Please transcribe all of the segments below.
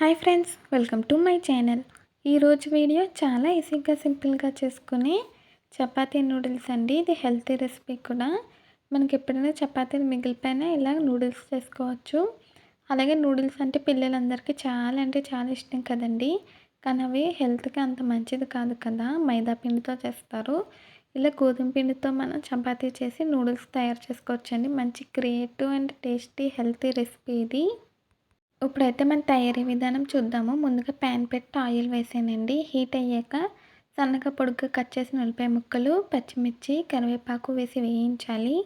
Hi friends welcome to my channel. ఈరోజు video చాలా ఈజీగా సింపుల్గా చేసుకునే చపాతీ నూడిల్స్ అండి. ఇది హెల్తీ రెసిపీ కూడా. మనకి ఎప్పుడైనా చపాతీలు మిగిలిపోయినా ఇలా నూడిల్స్ చేసుకోవచ్చు. అలాగే నూడిల్స్ అంటే పిల్లలందరికీ చాలా అంటే చాలా ఇష్టం కదండి. కానీ అవి హెల్త్కి అంత మంచిది కాదు కదా. మైదా పిండితో చేస్తారు. ఇలా గోధుమ పిండితో మనం చపాతీ చేసి నూడిల్స్ తయారు చేసుకోవచ్చండి. మంచి creative and tasty healthy recipe ఇది. ఇప్పుడైతే మన తయారీ విధానం చూద్దాము. ముందుగా ప్యాన్ పెట్టి ఆయిల్ వేసానండి. హీట్ అయ్యాక సన్నగా పొడుగ్గా కట్ చేసిన ఉల్లిపాయ ముక్కలు పచ్చిమిర్చి కరివేపాకు వేసి వేయించాలి.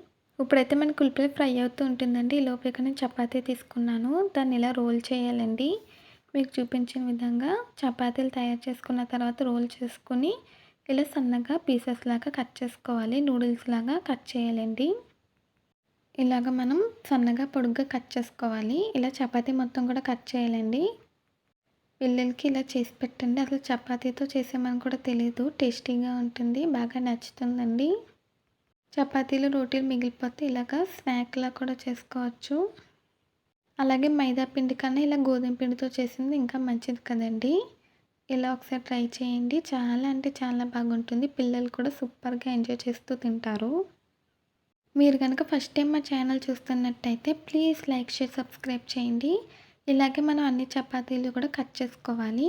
ఇప్పుడైతే మనకు ఉల్లిపాయ ఫ్రై అవుతూ ఉంటుందండి. ఈ లోపు నేను చపాతీ తీసుకున్నాను. దాన్ని ఇలా రోల్ చేయాలండి. మీకు చూపించిన విధంగా చపాతీలు తయారు చేసుకున్న తర్వాత రోల్ చేసుకుని ఇలా సన్నగా పీసెస్ లాగా కట్ చేసుకోవాలి. నూడిల్స్ లాగా కట్ చేయాలండి. ఇలాగ మనం సన్నగా పొడుగ్గా కట్ చేసుకోవాలి. ఇలా చపాతీ మొత్తం కూడా కట్ చేయాలండి. పిల్లలకి ఇలా చేసి పెట్టండి. అసలు చపాతీతో చేసామని కూడా తెలియదు టేస్టీగా ఉంటుంది. బాగా నచ్చుతుందండి. చపాతీలు రోటీలు మిగిలిపోతే ఇలాగ స్నాక్లా కూడా చేసుకోవచ్చు. అలాగే మైదా పిండి కన్నా ఇలా గోధుమ పిండితో చేసింది ఇంకా మంచిది కదండి. ఇలా ఒకసారి ట్రై చేయండి. చాలా అంటే చాలా బాగుంటుంది. పిల్లలు కూడా సూపర్గా ఎంజాయ్ చేస్తూ తింటారు. మీరు కనుక ఫస్ట్ టైం మా ఛానల్ చూస్తున్నట్టయితే ప్లీజ్ లైక్ షేర్ సబ్స్క్రైబ్ చేయండి. ఇలాగే మనం అన్ని చపాతీలు కూడా కట్ చేసుకోవాలి.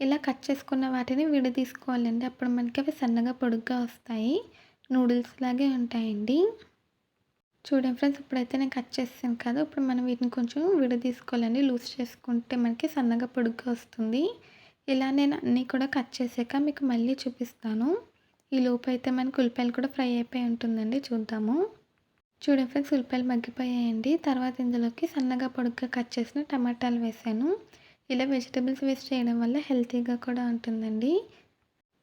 ఇలా కట్ చేసుకున్న వాటిని విడదీసుకోవాలండి. అప్పుడు మనకి అవి సన్నగా పొడుగ్గా వస్తాయి. నూడిల్స్ లాగే ఉంటాయండి. చూడండి ఫ్రెండ్స్ ఇప్పుడైతే నేను కట్ చేస్తాను కదా ఇప్పుడు మనం వీటిని కొంచెం విడదీసుకోవాలండి. లూజ్ చేసుకుంటే మనకి సన్నగా పొడుగ్గా వస్తుంది. ఇలా నేను అన్నీ కూడా కట్ చేసాక మీకు మళ్ళీ చూపిస్తాను. ఈ లోపు అయితే మనకు ఉల్లిపాయలు కూడా ఫ్రై అయిపోయి ఉంటుందండి చూద్దాము. చూడండి ఫ్రెండ్స్ ఉల్లిపాయలు మగ్గిపోయాయండి. తర్వాత ఇందులోకి సన్నగా పొడుగ్గా కట్ చేసిన టమాటాలు వేసాను. ఇలా వెజిటబుల్స్ వేస్ట్ చేయడం వల్ల హెల్తీగా కూడా ఉంటుందండి.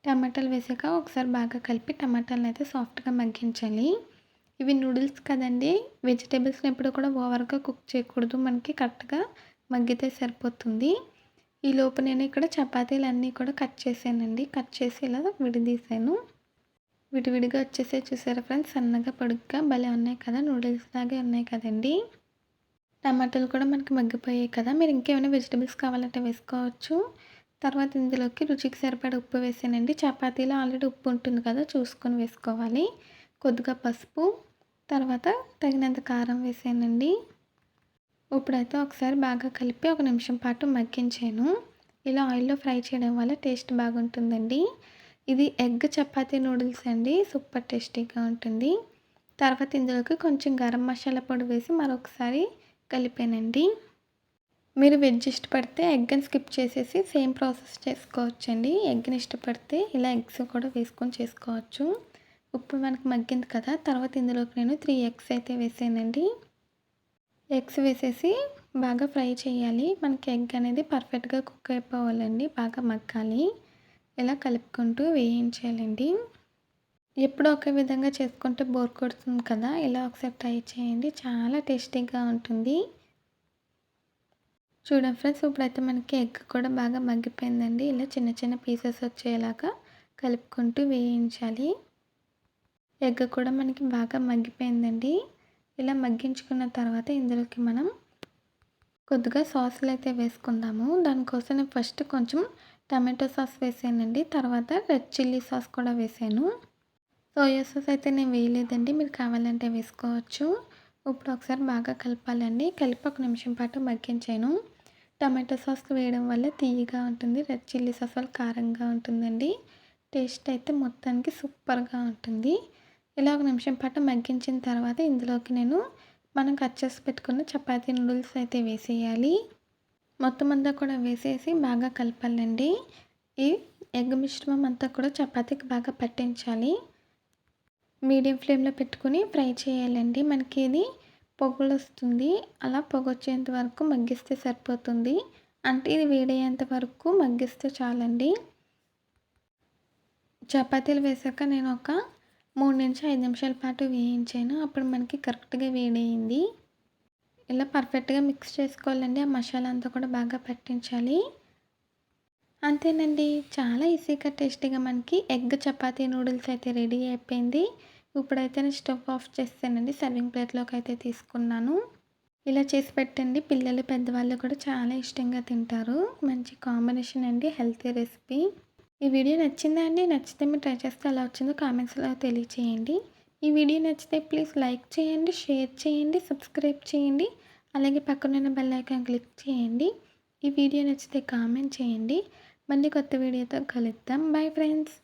టమాటాలు వేసాక ఒకసారి బాగా కలిపి టమాటాలను అయితే సాఫ్ట్గా మగ్గించాలి. ఇవి నూడిల్స్ కదండి వెజిటేబుల్స్ని ఎప్పుడు కూడా ఓవర్గా కుక్ చేయకూడదు. మనకి కరెక్ట్గా మగ్గితే సరిపోతుంది. ఈ లోపు నేను ఇక్కడ చపాతీలు అన్నీ కూడా కట్ చేశానండి. కట్ చేసి ఇలా విడదీశాను విడివిడిగా వచ్చేసే చూసారా ఫ్రెండ్స్? సన్నగా పొడుగ్గా భలే ఉన్నాయి కదా? నూడిల్స్ లాగే ఉన్నాయి కదండి? టమాటాలు కూడా మనకి మగ్గిపోయాయి కదా? మీరు ఇంకేమైనా వెజిటబుల్స్ కావాలంటే వేసుకోవచ్చు. తర్వాత ఇందులోకి రుచికి సరిపడ ఉప్పు వేసానండి. చపాతీలో ఆల్రెడీ ఉప్పు ఉంటుంది కదా? చూసుకొని వేసుకోవాలి. కొద్దిగా పసుపు. తర్వాత తగినంత కారం వేసానండి. ఇప్పుడైతే ఒకసారి బాగా కలిపి ఒక నిమిషం పాటు మగ్గించాను. ఇలా ఆయిల్లో ఫ్రై చేయడం వల్ల టేస్ట్ బాగుంటుందండి. ఇది ఎగ్ చపాతీ నూడిల్స్ అండి. సూపర్ టేస్టీగా ఉంటుంది. తర్వాత ఇందులోకి కొంచెం గరం మసాలా పొడి వేసి మరొకసారి కలిపానండి. మీరు వెజ్ ఇష్టపడితే ఎగ్ని స్కిప్ చేసేసి సేమ్ ప్రాసెస్ చేసుకోవచ్చండి. ఎగ్ని ఇష్టపడితే ఇలా ఎగ్స్ కూడా వేసుకొని చేసుకోవచ్చు. ఉప్పు మనకి మగ్గింది కదా. తర్వాత ఇందులోకి నేను త్రీ ఎగ్స్ అయితే వేసానండి. ఎగ్స్ వేసేసి బాగా ఫ్రై చేయాలి. మనకి ఎగ్ అనేది పర్ఫెక్ట్గా కుక్ అయిపోవాలండి. బాగా మగ్గాలి. ఇలా కలుపుకుంటూ వేయించాలండి ఎప్పుడు ఒకే విధంగా చేసుకుంటే బోర్ కొడుతుంది కదా ఇలా ఒకసారి ట్రై చేయండి. చాలా టేస్టీగా ఉంటుంది. చూడండి ఫ్రెండ్స్ ఇప్పుడైతే మనకి ఎగ్ కూడా బాగా మగ్గిపోయిందండి. ఇలా చిన్న చిన్న పీసెస్ వచ్చేలాగా కలుపుకుంటూ వేయించాలి. ఎగ్ కూడా మనకి బాగా మగ్గిపోయిందండి. ఇలా మగ్గించుకున్న తర్వాత ఇందులోకి మనం కొద్దిగా సాసులు అయితే వేసుకుందాము. దానికోసం నేను ఫస్ట్ కొంచెం టమాటో సాస్ వేసానండి. తర్వాత రెడ్ చిల్లీ సాస్ కూడా వేసాను. సోయా సాస్ అయితే నేను వేయలేదండి. మీరు కావాలంటే వేసుకోవచ్చు. ఇప్పుడు ఒకసారి బాగా కలపాలండి. కలిపి ఒక నిమిషం పాటు మగ్గించాను. టమాటో సాస్ వేయడం వల్ల తీయగా ఉంటుంది. రెడ్ చిల్లీ సాస్ వల్ల కారంగా ఉంటుందండి. టేస్ట్ అయితే మొత్తానికి సూపర్గా ఉంటుంది. ఇలా ఒక నిమిషం పాటు మగ్గించిన తర్వాత ఇందులోకి నేను మనం కట్ చేసి పెట్టుకున్న చపాతీ నూడిల్స్ అయితే వేసేయాలి. మొత్తం అంతా కూడా వేసేసి బాగా కలపాలండి. ఈ ఎగ్ మిశ్రమం అంతా కూడా చపాతీకి బాగా పట్టించాలి. మీడియం ఫ్లేమ్లో పెట్టుకుని ఫ్రై చేయాలండి. మనకి ఇది పొగలు వస్తుంది అలా పొగ వచ్చేంత వరకు మగ్గిస్తే సరిపోతుంది. అంటే ఇది వేడయ్యేంత వరకు మగ్గిస్తే చాలండి. చపాతీలు వేసాక నేను ఒక మూడు నుంచి ఐదు నిమిషాల పాటు వేయించాను. అప్పుడు మనకి కరెక్ట్గా వేడయింది. ఇలా పర్ఫెక్ట్గా మిక్స్ చేసుకోవాలండి. ఆ మసాలా అంతా కూడా బాగా పట్టించాలి. అంతేనండి. చాలా ఈజీగా టేస్టీగా మనకి ఎగ్ చపాతీ నూడిల్స్ అయితే రెడీ అయిపోయింది. ఇప్పుడైతే నేను స్టవ్ ఆఫ్ చేస్తానండి. సర్వింగ్ ప్లేట్లోకి అయితే తీసుకున్నాను. ఇలా చేసి పెట్టండి. పిల్లలు పెద్దవాళ్ళు కూడా చాలా ఇష్టంగా తింటారు. మంచి కాంబినేషన్ అండి. హెల్తీ రెసిపీ ఈ వీడియో నచ్చిందా అండి? నచ్చితే మీరు ట్రై చేస్తే ఎలా వచ్చిందో కామెంట్స్లో తెలియచేయండి. ఈ వీడియో నచ్చితే ప్లీజ్ లైక్ చేయండి షేర్ చేయండి సబ్స్క్రైబ్ చేయండి. అలాగే పక్కనున్న బెల్ ఐకాన్ క్లిక్ చేయండి. ఈ వీడియో నచ్చితే కామెంట్ చేయండి. మళ్ళీ కొత్త వీడియోతో కలుద్దాం. Bye friends.